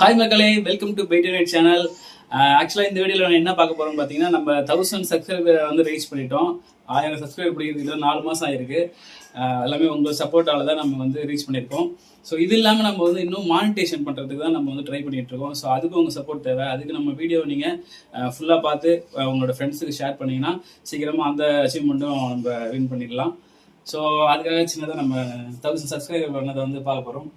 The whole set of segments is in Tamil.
ஹாய் மக்களே. வெல்கம் டு பெய்ட் சேனல் ஆக்சுவலாக இந்த வீடியோவில் நான் என்ன பார்க்க போகிறோம் பார்த்தீங்கன்னா நம்ம தௌசண்ட் சப்ஸ்கிரைபர் வந்து ரீச் பண்ணிட்டோம். ஆயிரம் சப்ஸ்கிரைபர் பிடிக்கிறது நாலு மாதம் ஆயிருக்கு. Uh, எல்லாமே உங்கள் சப்போர்ட்டால தான் நம்ம வந்து ரீச் பண்ணியிருக்கோம். ஸோ இது இல்லாமல் நம்ம வந்து இன்னும் மானிட்டேஷன் பண்ணுறதுக்கு தான் நம்ம வந்து ட்ரை பண்ணிட்டு இருக்கோம். ஸோ அதுக்கு உங்கள் சப்போர்ட் தேவை. அதுக்கு நம்ம வீடியோ நீங்கள் ஃபுல்லாக பார்த்து uh, உங்களோட ஃப்ரெண்ட்ஸுக்கு ஷேர் பண்ணிங்கன்னா சீக்கிரமாக அந்த அச்சீவ்மெண்ட்டும் நம்ம வின் பண்ணிடலாம். ஸோ அதுக்காக சின்னதாக நம்ம தௌசண்ட் சப்ஸ்கிரைபர் பண்ணதை வந்து பார்க்க போகிறோம்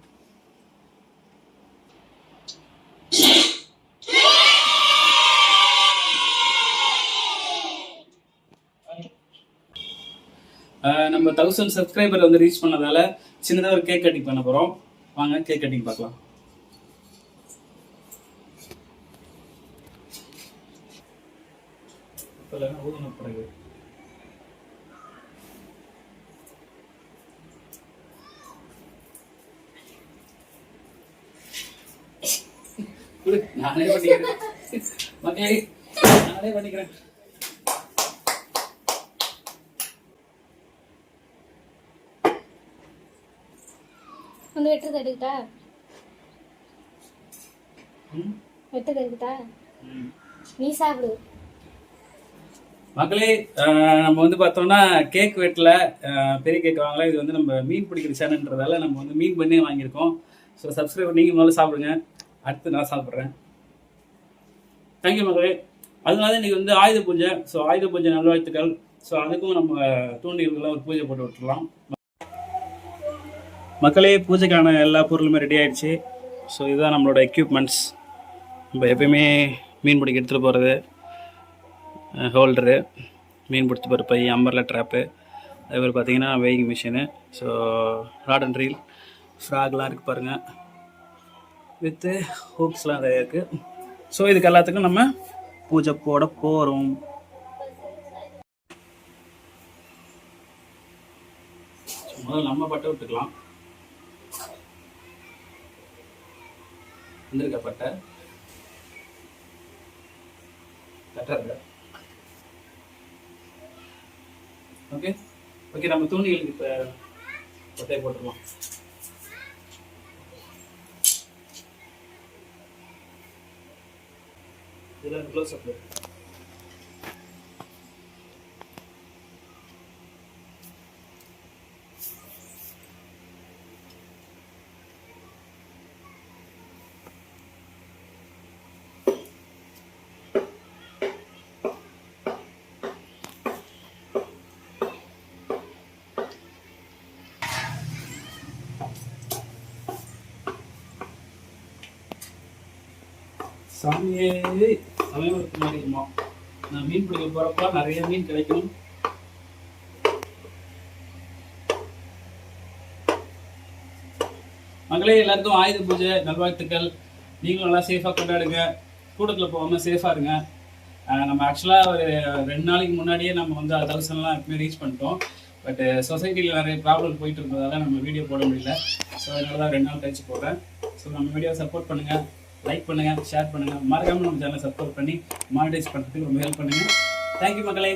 நம்ம தௌசண்ட் சப்ஸ்கிரைபர் வந்து ரீச் பண்ணதால சின்னதாக ஒரு கேக் கட்டிங் பண்ண போகிறோம் வாங்க கேக் கட்டிங் பார்க்கலாம். ஊதுன பிறகு. நானே பண்ணிக்கிறேன். நானே பண்ணிக்கிறேன். வந்து வெட்டுறது எடுக்கிட்டா? வெட்டுறது எடுக்கிட்டா? நீ சாப்பிடு. மக்களே நம்ம வந்து பார்த்தோம்னா கேக் வெட்டல பெரிய கேக் வாங்கல. இது வந்து நம்ம மீன் பிடிக்கிற சேனல்ன்றதால நம்ம வந்து மீன் பண்ணி வாங்கியிருக்கோம். ஸோ சப்ஸ்கிரைபர் நீங்கள் முதல்ல சாப்பிடுங்க. அடுத்து நான் சாப்பிட்றேன். தேங்க்யூ மக்களே. அதனால இன்னைக்கு வந்து ஆயுத பூஜை. ஸோ ஆயுத பூஜை நல்வாழ்த்துக்கள். ஸோ அதுக்கும் நம்ம தூண்டிகளுக்கெல்லாம் ஒரு பூஜை போட்டு விட்டுறலாம் மக்களே பூஜைக்கான எல்லா பொருளுமே ரெடி ஆகிடுச்சு ஸோ இதுதான் நம்மளோட எக்யூப்மெண்ட்ஸ் நம்ம எப்பயுமே மீன் பிடிக்க எடுத்துகிட்டு போகிறது ஹோல்டரு மீன் பிடிச்சி போகிற பை அம்பர்லா ட்ராப்பு அதுமாதிரி பார்த்தீங்கன்னா weighing machine so rod and reel ஃப்ராக்லாம் இருக்குது பாருங்கள் வித்து ஹூக்ஸ்லாம் நிறைய இருக்குது ஸோ இதுக்கு எல்லாத்துக்கும் நம்ம பூஜை போட போகிறோம் முதல்ல நம்ம பட்டை விட்டுக்கலாம். வந்திருக்க பட்டை ஓகே ஓகே நம்ம தூண்டிகளுக்கு இப்போ கொட்டையை போட்டுருவோம். இதில் க்ளோஸ் அப் சாமியே சமயபுரத்து மாறிடுமா நான் மீன் பிடிக்க போகிறப்ப நிறைய மீன் கிடைக்கும். மகளே எல்லாருக்கும் ஆயுத பூஜை நல்வாழ்த்துக்கள். நீங்களும் நல்லா சேஃபாக கொண்டாடுங்க. கூட்டத்தில் போகாமல் சேஃபாக இருங்க. நம்ம ஆக்சுவலாக ஒரு ரெண்டு நாளைக்கு முன்னாடியே நம்ம வந்து தௌசண்ட்லாம் எப்பவுமே ரீச் பண்ணிட்டோம். பட் சொசைட்டியில் நிறைய ப்ராப்ளம் போயிட்டு இருந்ததால நம்ம வீடியோ போட முடியல. ஸோ அதனால தான் ரெண்டு நாள் கழிச்சு போடுறேன் ஸோ நம்ம வீடியோ சப்போர்ட் பண்ணுங்கள் லைக் பண்ணுங்கள் ஷேர் பண்ணுங்கள் மறக்காமல் நம்ம சேனலை சப்போர்ட் பண்ணி மானிடைஸ் பண்ணுறதுக்கு ரொம்ப ஹெல்ப் பண்ணுங்கள் தேங்க்யூ மக்களே.